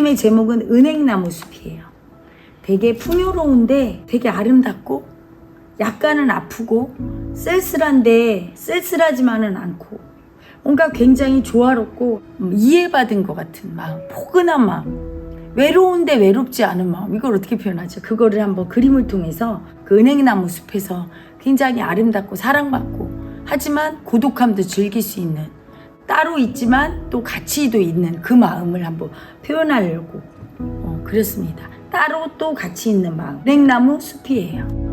작품의 제목은 은행나무 숲이에요. 되게 풍요로운데 되게 아름답고 약간은 아프고 쓸쓸한데 쓸쓸하지만은 않고 뭔가 굉장히 조화롭고 음, 이해받은 것 같은 마음, 포근한 마음, 외로운데 외롭지 않은 마음 이걸 어떻게 표현하죠? 그거를 한번 그림을 통해서 그 은행나무 숲에서 굉장히 아름답고 사랑받고 하지만 고독함도 즐길 수 있는 따로 있지만 또 가치도 있는 그 마음을 한번 표현하려고 어, 그랬습니다. 따로 또 같이 있는 마음. 냉나무 숲이에요.